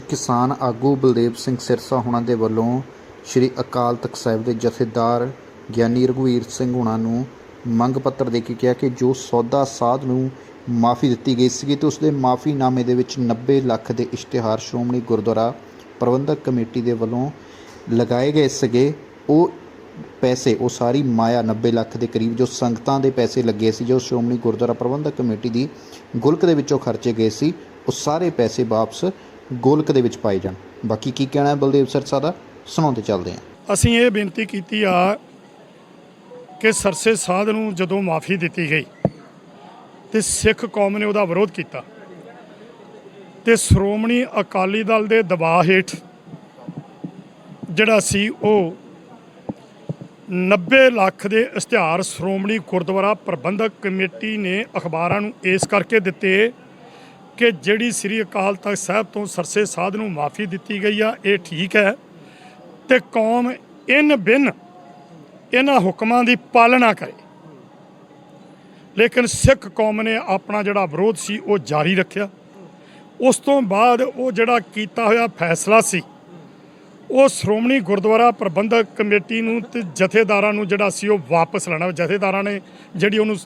ਕਿਸਾਨ ਆਗੂ ਬਲਦੇਵ ਸਿੰਘ ਸਿਰਸਾ ਹੁਣਾਂ ਦੇ ਵੱਲੋਂ ਸ੍ਰੀ ਅਕਾਲ ਤਖਤ ਸਾਹਿਬ ਦੇ ਜਥੇਦਾਰ ਗਿਆਨੀ ਰਘੁਵੀਰ ਸਿੰਘ ਹੁਣਾਂ ਨੂੰ ਮੰਗ ਪੱਤਰ ਦੇ ਕੇ ਕਿਹਾ ਕਿ ਜੋ ਸੌਦਾ ਸਾਧ ਨੂੰ ਮਾਫੀ ਦਿੱਤੀ ਗਈ ਸੀਗੀ ਤੇ ਉਸ ਦੇ ਮਾਫੀਨਾਮੇ ਦੇ ਵਿੱਚ 90 ਲੱਖ ਦੇ ਇਸ਼ਤਿਹਾਰ ਸ਼੍ਰੋਮਣੀ ਗੁਰਦੁਆਰਾ ਪ੍ਰਬੰਧਕ ਕਮੇਟੀ ਦੇ ਵੱਲੋਂ ਲਗਾਏ ਗਏ ਸੀਗੇ। ਉਹ ਪੈਸੇ, ਉਹ ਸਾਰੀ ਮਾਇਆ 90 ਲੱਖ ਦੇ ਕਰੀਬ ਜੋ ਸੰਗਤਾਂ ਦੇ ਪੈਸੇ ਲੱਗੇ ਸੀ, ਜੋ ਸ਼੍ਰੋਮਣੀ ਗੁਰਦੁਆਰਾ ਪ੍ਰਬੰਧਕ ਕਮੇਟੀ ਦੀ ਗੁਲਕ ਦੇ ਵਿੱਚੋਂ ਖਰਚੇ ਗਏ ਸੀ, ਉਹ ਸਾਰੇ ਪੈਸੇ ਵਾਪਸ ਗੋਲਕ ਦੇ ਵਿੱਚ ਪਾਏ ਜਾਣ। ਬਾਕੀ ਕੀ ਕਹਿਣਾ ਹੈ ਬਲਦੇਵ ਸਿਰਸਾ ਦਾ ਸੁਣਾਉਂਦੇ ਚੱਲਦੇ ਹਾਂ। ਅਸੀਂ ਇਹ ਬੇਨਤੀ ਕੀਤੀ ਆ ਕਿ ਸਰਸੇ ਸਾਧ ਨੂੰ ਜਦੋਂ ਮਾਫੀ ਦਿੱਤੀ ਗਈ ਤੇ ਸਿੱਖ ਕੌਮ ਨੇ ਉਹਦਾ ਵਿਰੋਧ ਕੀਤਾ ਤੇ ਸ਼੍ਰੋਮਣੀ ਅਕਾਲੀ ਦਲ ਦੇ ਦਬਾਅ ਹੇਠ ਜਿਹੜਾ ਸੀ ਉਹ 90 ਲੱਖ ਦੇ ਇਸ਼ਤਿਹਾਰ ਸ਼੍ਰੋਮਣੀ ਗੁਰਦੁਆਰਾ ਪ੍ਰਬੰਧਕ ਕਮੇਟੀ ਨੇ ਅਖਬਾਰਾਂ ਨੂੰ ਇਸ ਕਰਕੇ ਦਿੱਤੇ ਕਿ ਜਿਹੜੀ ਸ੍ਰੀ ਅਕਾਲ ਤਖਤ ਸਾਹਿਬ ਤੋਂ ਸਰਸੇ ਸਾਧ ਨੂੰ ਮਾਫੀ ਦਿੱਤੀ ਗਈ ਆ, ਇਹ ਠੀਕ ਹੈ। ਤੇ ਕੌਮ ਇਨ ਬਿਨ ਇਹਨਾਂ ਹੁਕਮਾਂ ਦੀ ਪਾਲਣਾ ਕਰੇ। ਲੇਕਿਨ ਸਿੱਖ ਕੌਮ ਨੇ ਆਪਣਾ ਜਿਹੜਾ ਵਿਰੋਧ ਸੀ, ਉਹ ਜਾਰੀ ਰੱਖਿਆ। ਉਸ ਤੋਂ ਬਾਅਦ ਉਹ ਜਿਹੜਾ ਕੀਤਾ ਹੋਇਆ ਫੈਸਲਾ ਸੀ, ਉਹ ਸ਼੍ਰੋਮਣੀ ਗੁਰਦੁਆਰਾ ਪ੍ਰਬੰਧਕ ਕਮੇਟੀ ਨੂੰ ਤੇ ਜਥੇਦਾਰਾਂ ਨੂੰ ਜਿਹੜਾ ਸੀ, ਉਹ ਵਾਪਸ ਲੈਣਾ। ਜਥੇਦਾਰਾਂ ਨੇ ਜਿਹੜੀ ਉਹਨੂੰ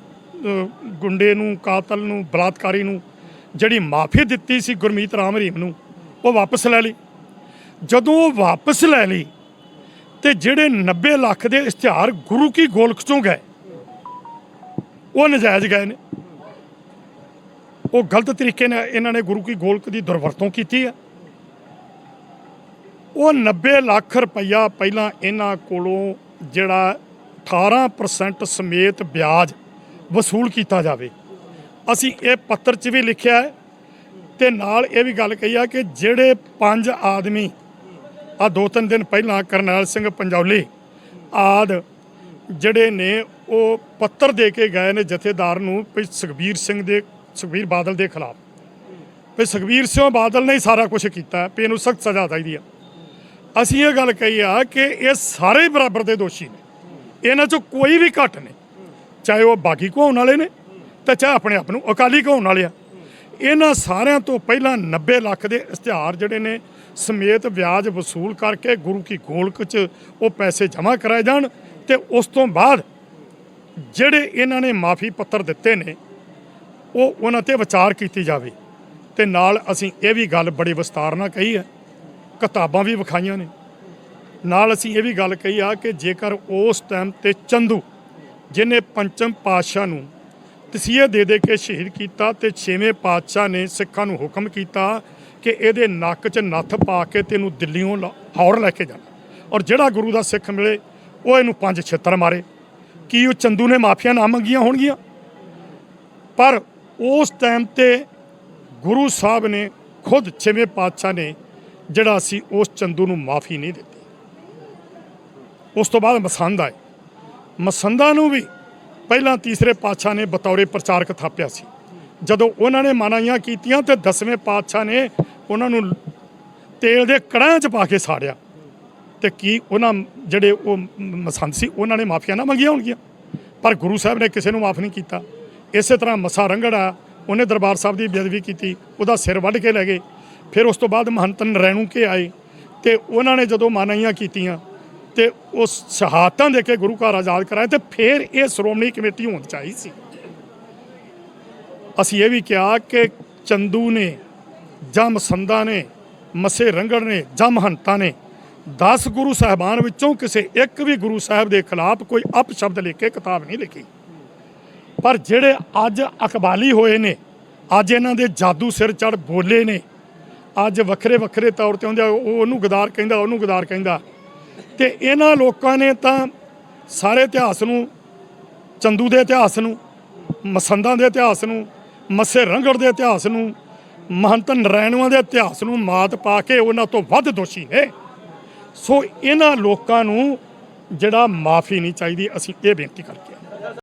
ਗੁੰਡੇ ਨੂੰ, ਕਾਤਲ ਨੂੰ, ਬਲਾਤਕਾਰੀ ਨੂੰ ਜਿਹੜੀ ਮਾਫੀ ਦਿੱਤੀ ਸੀ ਗੁਰਮੀਤ ਰਾਮ ਰਹੀਮ ਨੂੰ, ਉਹ ਵਾਪਸ ਲੈ ਲਈ। ਜਦੋਂ ਉਹ ਵਾਪਸ ਲੈ ਲਈ ਤੇ ਜਿਹੜੇ 90 ਲੱਖ ਦੇ ਇਸ਼ਤਿਹਾਰ ਗੁਰੂ ਕੀ ਗੋਲਕ ਚੋਂ ਗਏ, ਉਹ ਨਜਾਇਜ਼ ਗਏ ਨੇ। ਉਹ ਗਲਤ ਤਰੀਕੇ ਨਾਲ ਇਹਨਾਂ ਨੇ ਗੁਰੂ ਕੀ ਗੋਲਕ ਦੀ ਦੁਰਵਰਤੋਂ ਕੀਤੀ ਹੈ। ਉਹ 90 ਲੱਖ ਰੁਪਈਆ ਪਹਿਲਾਂ ਇਹਨਾਂ ਕੋਲੋਂ ਜਿਹੜਾ 18% ਸਮੇਤ ਵਿਆਜ ਵਸੂਲ ਕੀਤਾ ਜਾਵੇ। ਅਸੀਂ ਇਹ ਪੱਤਰ 'ਚ ਵੀ ਲਿਖਿਆ ਹੈ ਤੇ ਨਾਲ ਇਹ ਵੀ ਗੱਲ ਕਹੀ ਆ ਕਿ ਜਿਹੜੇ ਪੰਜ ਆਦਮੀ ਆ ਦੋ ਤਿੰਨ ਦਿਨ ਪਹਿਲਾਂ ਕਰਨੈਲ ਸਿੰਘ ਪੰਜੌਲੀ ਆਦ ਜਿਹੜੇ ਨੇ, ਉਹ ਪੱਤਰ ਦੇ ਕੇ ਗਏ ਨੇ ਜਥੇਦਾਰ ਨੂੰ ਵੀ ਸੁਖਬੀਰ ਸਿੰਘ ਦੇ, ਸੁਖਬੀਰ ਬਾਦਲ ਦੇ ਖਿਲਾਫ। ਵੀ ਸੁਖਬੀਰ ਸਿੰਘ ਬਾਦਲ ਨੇ ਸਾਰਾ ਕੁਝ ਕੀਤਾ ਵੀ ਇਹਨੂੰ ਸਖਤ ਸਜ਼ਾ ਚਾਹੀਦੀ ਆ। ਅਸੀਂ ਇਹ ਗੱਲ ਕਹੀ ਆ ਕਿ ਇਹ ਸਾਰੇ ਹੀ ਬਰਾਬਰ ਦੇ ਦੋਸ਼ੀ ਨੇ। ਇਹਨਾਂ ਚੋਂ ਕੋਈ ਵੀ ਘੱਟ ਨਹੀਂ। ਚਾਹੇ ਉਹ ਬਾਗੀ ਕਹਾਉਣ ਵਾਲੇ ਨੇ ਤੇ ਚਾਹੇ ਆਪਣੇ ਆਪ ਨੂੰ ਅਕਾਲੀ ਕਹਾਉਣ ਵਾਲੇ ਆ। ਇਹਨਾਂ ਸਾਰਿਆਂ ਤੋਂ ਪਹਿਲਾਂ 90 ਲੱਖ ਦੇ ਇਸ਼ਤਿਹਾਰ ਜਿਹੜੇ ਨੇ, ਸਮੇਤ ਵਿਆਜ ਵਸੂਲ ਕਰਕੇ ਗੁਰੂ ਕੀ ਗੋਲਕ 'ਚ ਉਹ ਪੈਸੇ ਜਮ੍ਹਾਂ ਕਰਾਏ ਜਾਣ ਤੇ ਉਸ ਤੋਂ ਬਾਅਦ ਜਿਹੜੇ ਇਹਨਾਂ ਨੇ ਮਾਫੀ ਪੱਤਰ ਦਿੱਤੇ ਨੇ, ਉਹ ਉਹਨਾਂ ਤੇ ਵਿਚਾਰ ਕੀਤੀ ਜਾਵੇ। ਤੇ ਨਾਲ ਅਸੀਂ ਇਹ ਵੀ ਗੱਲ ਬੜੀ ਵਿਸਤਾਰ ਨਾਲ ਕਹੀ ਹੈ, ਕਿਤਾਬਾਂ ਵੀ ਵਿਖਾਈਆਂ ਨੇ। ਨਾਲ ਅਸੀਂ ਇਹ ਵੀ ਗੱਲ ਕਹੀ ਆ ਕਿ ਜੇਕਰ ਉਸ ਟਾਈਮ ਤੇ ਚੰਦੂ ਜਿਨੇ ਪੰਚਮ ਪਾਤਸ਼ਾਹ ਨੂੰ ਤਸੀਹੇ ਦੇ ਦੇ ਕੇ ਸ਼ਹੀਦ ਕੀਤਾ ਤੇ ਛੇਵੇਂ ਪਾਤਸ਼ਾਹ ਨੇ ਸਿੱਖਾਂ ਨੂੰ ਹੁਕਮ ਕੀਤਾ ਕਿ ਇਹਦੇ ਨੱਕ 'ਚ ਨੱਥ ਪਾ ਕੇ ਤੈਨੂੰ ਦਿੱਲੀੋਂ ਲਾਹੌਰ ਲੈ ਕੇ ਜਾਣਾ। ਔਰ ਜਿਹੜਾ ਗੁਰੂ ਦਾ ਸਿੱਖ ਮਿਲੇ, ਉਹ ਇਹਨੂੰ ਪੰਜ ਛਿੱਤਰ ਮਾਰੇ। ਕੀ ਉਹ ਚੰਦੂ ਨੇ ਮਾਫੀਆਂ ਨਾ ਮੰਗੀਆਂ ਹੋਣਗੀਆਂ? ਪਰ ਉਸ ਟਾਈਮ ਤੇ ਗੁਰੂ ਸਾਹਿਬ ਨੇ ਖੁਦ ਛੇਵੇਂ ਪਾਤਸ਼ਾਹ ਨੇ ਜਿਹੜਾ ਸੀ ਉਸ ਚੰਦੂ ਨੂੰ ਮਾਫੀ ਨਹੀਂ ਦਿੱਤੀ। ਉਸ ਤੋਂ ਬਾਅਦ ਮਸੰਦ ਆਏ। ਮਸੰਦਾਂ ਨੂੰ ਵੀ ਪਹਿਲਾਂ ਤੀਸਰੇ ਪਾਤਸ਼ਾਹ ਨੇ ਬਤੌਰੇ ਪ੍ਰਚਾਰਕ ਥਾਪਿਆ ਸੀ। ਜਦੋਂ ਉਹਨਾਂ ਨੇ ਮਨਾਈਆਂ ਕੀਤੀਆਂ ਤੇ ਦਸਵੇਂ ਪਾਤਸ਼ਾਹ ਨੇ ਉਹਨਾਂ ਨੂੰ ਤੇਲ ਦੇ ਕੜਾਹ 'ਚ ਪਾ ਕੇ ਸਾੜਿਆ। ਤੇ ਕੀ ਉਹਨਾਂ ਜਿਹੜੇ ਉਹ ਮਸੰਦ ਸੀ, ਉਹਨਾਂ ਨੇ ਮਾਫੀਆਂ ਨਾ ਮੰਗੀਆਂ ਹੋਣਗੀਆਂ। ਪਰ ਗੁਰੂ ਸਾਹਿਬ ਨੇ ਕਿਸੇ ਨੂੰ ਮਾਫ ਨਹੀਂ ਕੀਤਾ। ਇਸੇ ਤਰ੍ਹਾਂ ਮਸਾ ਰੰਗੜਾ, ਉਹਨੇ ਦਰਬਾਰ ਸਾਹਿਬ ਦੀ ਬੇਅਦਬੀ ਕੀਤੀ, ਉਹਦਾ ਸਿਰ ਵੱਢ ਕੇ ਲੈ ਗਏ। ਫਿਰ ਉਸ ਤੋਂ ਬਾਅਦ ਮਹੰਤ ਨਰੈਣੂ ਕੇ ਆਏ ਤੇ ਉਹਨਾਂ ਨੇ ਜਦੋਂ ਮਾਨਾਈਆਂ ਕੀਤੀਆਂ ਤੇ ਉਸ ਸ਼ਹਾਦਤਾਂ ਦੇ ਕੇ ਗੁਰੂ ਘਰ ਆਜ਼ਾਦ ਕਰਾਏ ਤੇ ਫਿਰ ਇਹ ਸ਼੍ਰੋਮਣੀ ਕਮੇਟੀ ਹੋਣੀ ਚਾਹੀਦੀ ਸੀ। ਅਸੀਂ ਇਹ ਵੀ ਕਿਹਾ ਕਿ ਚੰਦੂ ਨੇ ਜਾਂ ਮਸੰਦਾ ਨੇ, ਮਸੇ ਰੰਗੜ ਨੇ ਜਾਂ ਮਹੰਤਾਂ ਨੇ 10 ਗੁਰੂ ਸਾਹਿਬਾਨ ਵਿੱਚੋਂ ਕਿਸੇ ਇੱਕ ਵੀ ਗੁਰੂ ਸਾਹਿਬ ਦੇ ਖਿਲਾਫ ਕੋਈ ਅਪਸ਼ਬਦ ਲਿਖ ਕੇ ਕਿਤਾਬ ਨਹੀਂ ਲਿਖੀ। ਪਰ ਜਿਹੜੇ ਅੱਜ ਅਕਬਾਲੀ ਹੋਏ ਨੇ, ਅੱਜ ਇਹਨਾਂ ਦੇ ਜਾਦੂ ਸਿਰ ਚੜ ਬੋਲੇ ਨੇ, ਅੱਜ ਵੱਖਰੇ ਵੱਖਰੇ ਤੌਰ ਤੇ ਹੁੰਦੇ ਉਹ ਉਹਨੂੰ ਗਦਾਰ ਕਹਿੰਦਾ, ਉਹਨੂੰ ਗਦਾਰ ਕਹਿੰਦਾ। ਤੇ ਇਹਨਾਂ ਲੋਕਾਂ ਨੇ ਤਾਂ ਸਾਰੇ ਇਤਿਹਾਸ ਨੂੰ, ਚੰਦੂ ਦੇ ਇਤਿਹਾਸ ਨੂੰ, ਮਸੰਦਾਂ ਦੇ ਇਤਿਹਾਸ ਨੂੰ, ਮੱਸੇ ਰੰਗੜ ਦੇ ਇਤਿਹਾਸ ਨੂੰ, ਮਹੰਤ ਨਰੈਣੂਆਂ ਦੇ ਇਤਿਹਾਸ ਨੂੰ ਮਾਤ ਪਾ ਕੇ ਉਹਨਾਂ ਤੋਂ ਵੱਧ ਦੋਸ਼ੀ ਨੇ ਸੋ ਇਹਨਾਂ ਲੋਕਾਂ ਨੂੰ ਜਿਹੜਾ ਮਾਫੀ ਨਹੀਂ ਚਾਹੀਦੀ, ਅਸੀਂ ਇਹ ਬੇਨਤੀ ਕਰਕੇ ਆਏ।